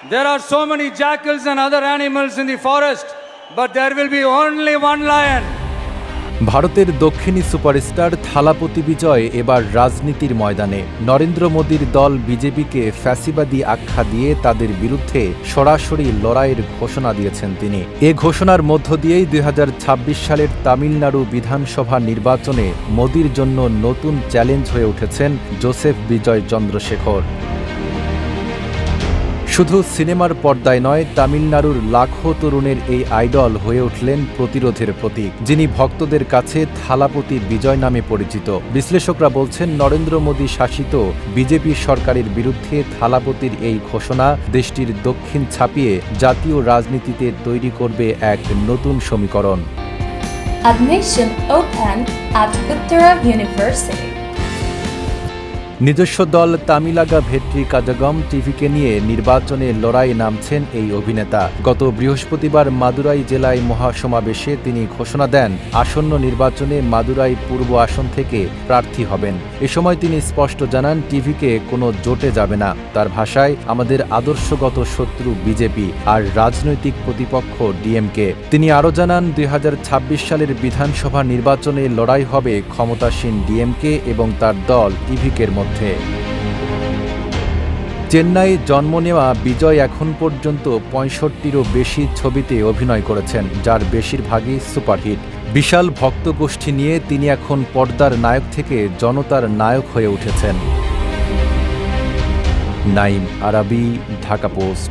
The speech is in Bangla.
There are so many jackals and other animals in the forest, but there will be only one lion. ভারতের দক্ষিণী সুপারস্টার থালাপতি বিজয় এবার রাজনীতির ময়দানে। নরেন্দ্র মোদীর দল বিজেপিকে ফ্যাসিবাদী আখ্যা দিয়ে তাদের বিরুদ্ধে সরাসরি লড়াইয়ের ঘোষণা দিয়েছেন তিনি। এ ঘোষণার মধ্য দিয়েই দুই হাজার ছাব্বিশ সালের তামিলনাড়ু বিধানসভা নির্বাচনে মোদীর জন্য নতুন চ্যালেঞ্জ হয়ে উঠেছেন জোসেফ বিজয় চন্দ্রশেখর শুধু সিনেমার পর্দায় নয়, তামিলনাড়ুর লাখো তরুণের এই আইডল হয়ে উঠলেন প্রতিরোধের প্রতীক, যিনি ভক্তদের কাছে থালাপতি বিজয় নামে পরিচিত বিশ্লেষকরা বলছেন, নরেন্দ্র মোদী শাসিত বিজেপি সরকারের বিরুদ্ধে থালাপতির এই ঘোষণা দেশটির দক্ষিণ ছাপিয়ে জাতীয় রাজনীতিতে তৈরি করবে এক নতুন সমীকরণ Admission open at Uttara University. নিজস্ব দল তামিলাগা ভেট্রি কাজাগম টিভিকে নিয়ে নির্বাচনে লড়াই নামছেন এই অভিনেতা। গত বৃহস্পতিবার মাদুরাই জেলায় মহাসমাবেশে তিনি ঘোষণা দেন, আসন্ন নির্বাচনে মাদুরাই পূর্ব আসন থেকে প্রার্থী হবেন। এ সময় তিনি স্পষ্ট জানান, টিভিকে কোনো জোটে যাবে না। তার ভাষায়, আমাদের আদর্শগত শত্রু বিজেপি আর রাজনৈতিক প্রতিপক্ষ ডিএমকে। তিনি আরও জানান, দুই হাজার ছাব্বিশ সালের বিধানসভা নির্বাচনে লড়াই হবে ক্ষমতাসীন ডিএমকে এবং তার দল টিভিকের মধ্যে চেন্নাই জন্ম নেওয়া বিজয় এখন পর্যন্ত পঁয়ষট্টিরও বেশি ছবিতে অভিনয় করেছেন, যার বেশিরভাগই সুপারহিট। বিশাল ভক্তগোষ্ঠী নিয়ে তিনি এখন পর্দার নায়ক থেকে জনতার নায়ক হয়ে উঠেছেন। নাইম আরাবি, ঢাকা পোস্ট।